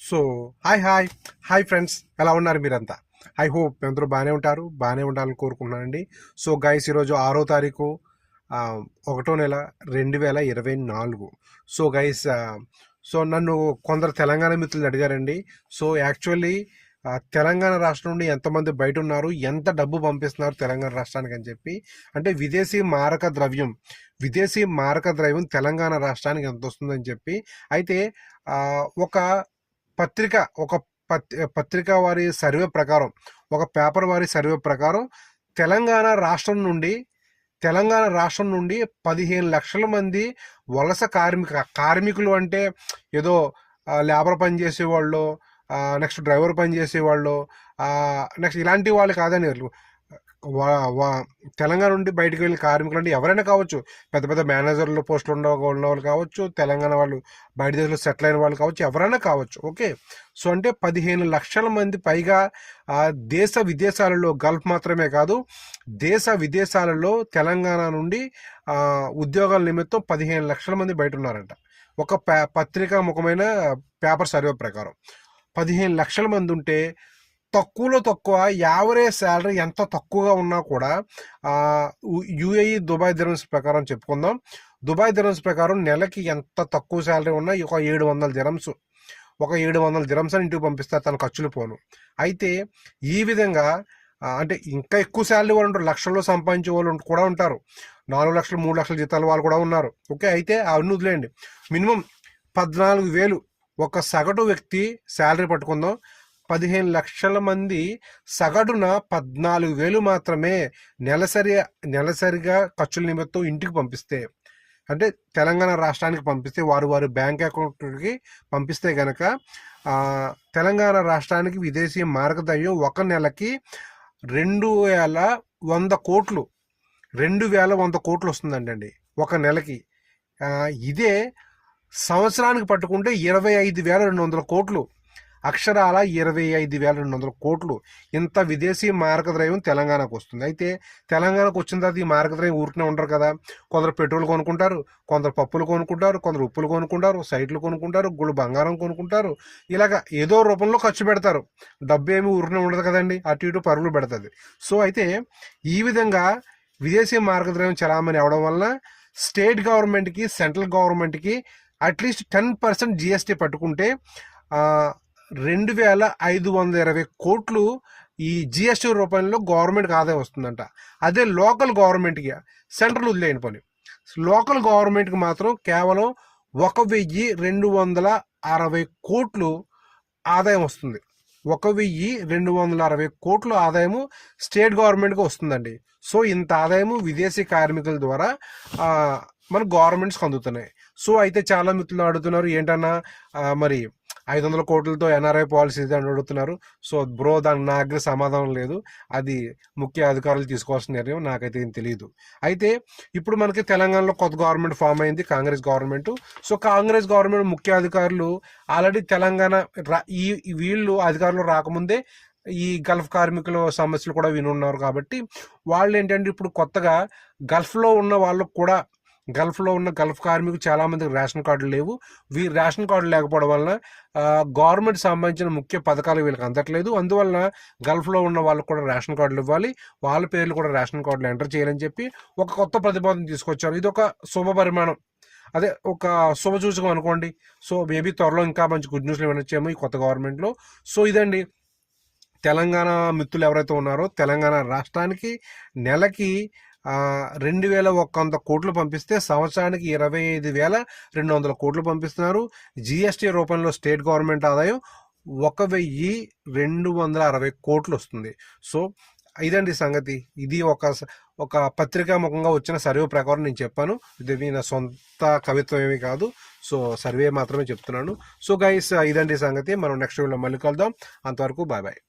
So hi hi. Hi friends ఎలా ఉన్నారు మీరంతా? ఐ హోప్ అందరూ బాగానే ఉంటారు బాగానే ఉండాలని కోరుకుంటున్నానండి. సో గైస్ ఈరోజు ఆరో తారీఖు ఒకటో నెల రెండు వేల ఇరవై నాలుగు. సో గైస్ సో నన్ను కొందరు తెలంగాణ మిత్రులు అడిగారండి. సో యాక్చువల్లీ తెలంగాణ రాష్ట్రం నుండి ఎంతమంది బయట ఉన్నారు ఎంత డబ్బు పంపిస్తున్నారు తెలంగాణ రాష్ట్రానికి అని చెప్పి అంటే విదేశీ మారక ద్రవ్యం విదేశీ మారక ద్రవ్యం తెలంగాణ రాష్ట్రానికి ఎంత వస్తుందని చెప్పి అయితే ఒక పత్రిక ఒక పత్ పత్రిక వారి సర్వే ప్రకారం ఒక పేపర్ వారి సర్వే ప్రకారం తెలంగాణ రాష్ట్రం నుండి తెలంగాణ రాష్ట్రం నుండి పదిహేను లక్షల మంది వలస కార్మిక కార్మికులు అంటే ఏదో లేబర్ పని చేసేవాళ్ళు నెక్స్ట్ డ్రైవర్ పని చేసేవాళ్ళు నెక్స్ట్ ఇలాంటి వాళ్ళు కాదని తెలంగాణ నుండి బయటకు వెళ్ళిన కార్మికులు అంటే ఎవరైనా కావచ్చు. పెద్ద పెద్ద మేనేజర్లు పోస్టులు ఉన్న ఉన్న వాళ్ళు కావచ్చు తెలంగాణ వాళ్ళు బయట దేశంలో సెటిల్ అయిన వాళ్ళు కావచ్చు ఎవరైనా కావచ్చు. ఓకే. సో అంటే పదిహేను లక్షల మంది పైగా దేశ విదేశాలలో గల్ఫ్ మాత్రమే కాదు దేశ విదేశాలలో తెలంగాణ నుండి ఉద్యోగాల నిమిత్తం పదిహేను లక్షల మంది బయట ఉన్నారంట ఒక పే పత్రికా ముఖమైన పేపర్ సర్వే ప్రకారం. పదిహేను లక్షల మంది ఉంటే తక్కువలో తక్కువ యావరేజ్ శాలరీ ఎంత తక్కువగా ఉన్నా కూడా యుఏఈ దుబాయ్ దిరమ్స్ ప్రకారం చెప్పుకుందాం. దుబాయ్ దిరమ్స్ ప్రకారం నెలకి ఎంత తక్కువ శాలరీ ఉన్నా ఒక ఏడు వందల దిరమ్స్. ఒక ఏడు వందల దిరమ్స్ అని ఇంటికి పంపిస్తారు తన ఖర్చులు పోను. అయితే ఈ విధంగా అంటే ఇంకా ఎక్కువ శాలరీ వాళ్ళు ఉంటారు. లక్షల్లో సంపాదించే వాళ్ళు కూడా ఉంటారు. నాలుగు లక్షలు మూడు లక్షల జీతాలు వాళ్ళు కూడా ఉన్నారు. ఓకే? అయితే అవన్నీ వదిలేయండి. మినిమం పద్నాలుగు వేలు ఒక సగటు వ్యక్తి శాలరీ పట్టుకుందాం. పదిహేను లక్షల మంది సగటున పద్నాలుగు వేలు మాత్రమే నెలసరి నెలసరిగా ఖర్చుల నిమిత్తం ఇంటికి పంపిస్తే అంటే తెలంగాణ రాష్ట్రానికి పంపిస్తే వారు వారి బ్యాంక్ అకౌంట్కి పంపిస్తే గనక తెలంగాణ రాష్ట్రానికి విదేశీ మార్గదర్యం ఒక నెలకి రెండు వేల వంద కోట్లు రెండు వేల వంద కోట్లు వస్తుందండి అండి ఒక నెలకి. ఇదే సంవత్సరానికి పట్టుకుంటే ఇరవై ఐదు వేల రెండు వందల కోట్లు. అక్షరాల ఇరవై ఐదు వేల రెండు వందల కోట్లు. ఇంత విదేశీ మార్గద్రవ్యం తెలంగాణకు వస్తుంది. అయితే తెలంగాణకు వచ్చిన తర్వాత ఈ మార్గద్రవ్యం ఊరికనే ఉండరు కదా. కొందరు పెట్రోల్ కొనుక్కుంటారు కొందరు పప్పులు కొనుక్కుంటారు కొందరు ఉప్పులు కొనుక్కుంటారు సైట్లు కొనుక్కుంటారు గుళ్ళు బంగారం కొనుక్కుంటారు. ఇలాగ ఏదో రూపంలో ఖర్చు పెడతారు. డబ్బు ఏమి ఊరికనే ఉండదు కదండి. అటు ఇటు పరుగులు పెడుతుంది. సో అయితే ఈ విధంగా విదేశీ మార్గద్రవ్యం చలామణి అవడం వలన స్టేట్ గవర్నమెంట్కి సెంట్రల్ గవర్నమెంట్కి అట్లీస్ట్ టెన్ పర్సెంట్ జిఎస్టీ పట్టుకుంటే రెండు వేల ఐదు వందల ఇరవై కోట్లు ఈ జిఎస్టీ రూపంలో గవర్నమెంట్కి ఆదాయం వస్తుందంట. అదే లోకల్ గవర్నమెంట్కి సెంట్రల్ వదిలేని పని లోకల్ గవర్నమెంట్కి మాత్రం కేవలం ఒక వెయ్యి రెండు వందల అరవై కోట్లు ఆదాయం వస్తుంది. ఒక వెయ్యి రెండు వందల అరవై కోట్ల ఆదాయము స్టేట్ గవర్నమెంట్కి వస్తుందండి. సో ఇంత ఆదాయము విదేశీ కార్మికుల ద్వారా మన గవర్నమెంట్స్కి అందుతున్నాయి. సో అయితే చాలా మిత్రులు అడుగుతున్నారు ఏంటన్నా మరి ఐదు వందల కోట్లతో ఎన్ఆర్ఐ పాలసీ అని అడుగుతున్నారు. సో బ్రో దానికి నా దగ్గర సమాధానం లేదు. అది ముఖ్య అధికారులు తీసుకోవాల్సిన నిర్ణయం నాకైతే ఏం తెలియదు అయితే ఇప్పుడు మనకి తెలంగాణలో కొత్త గవర్నమెంట్ ఫామ్ అయింది Congress government. So Congress government ముఖ్య అధికారులు ఆల్రెడీ తెలంగాణ రా- ఈ ఈ వీళ్ళు అధికారులు రాకముందే ఈ గల్ఫ్ కార్మికుల సమస్యలు కూడా వినున్నారు కాబట్టి వాళ్ళు ఏంటంటే ఇప్పుడు కొత్తగా గల్ఫ్లో ఉన్న వాళ్ళకు కూడా గల్ఫ్లో ఉన్న గల్ఫ్ కార్మికులు చాలామందికి రేషన్ కార్డులు లేవు. వీ రేషన్ కార్డు లేకపోవడం వలన గవర్నమెంట్ సంబంధించిన ముఖ్య పథకాలు వీళ్ళకి అందట్లేదు. అందువలన గల్ఫ్లో ఉన్న వాళ్ళకు కూడా రేషన్ కార్డులు ఇవ్వాలి. వాళ్ళ పేర్లు కూడా రేషన్ కార్డులు ఎంటర్ చేయాలని చెప్పి ఒక కొత్త ప్రతిపాదన తీసుకొచ్చారు. ఇది ఒక శుభ పరిమాణం. అదే ఒక శుభ సూచకం అనుకోండి. సో మేబీ త్వరలో ఇంకా మంచి గుడ్ న్యూస్లు వినొచ్చేమో ఈ కొత్త గవర్నమెంట్లో. సో ఇదండి. తెలంగాణ మిత్రులు ఎవరైతే ఉన్నారో తెలంగాణ రాష్ట్రానికి నెలకి రెండు వేల ఒక్క వంద కోట్లు పంపిస్తే సంవత్సరానికి ఇరవై ఐదు వేల రెండు వందల కోట్లు పంపిస్తున్నారు. జిఎస్టీ రూపంలో స్టేట్ గవర్నమెంట్ ఆదాయం ఒక వెయ్యి రెండు వందల అరవై కోట్లు వస్తుంది. సో ఇదండి సంగతి. ఇది ఒక ఒక పత్రికా ముఖంగా వచ్చిన సర్వే ప్రకారం నేను చెప్పాను. ఇది నా సొంత కవిత్వం ఏమీ కాదు. సో సర్వే మాత్రమే చెప్తున్నాను. సో గైస్ ఇదండి సంగతి. మనం నెక్స్ట్ వీడియోలో మళ్ళీ కలుద్దాం. అంతవరకు బాయ్ బాయ్.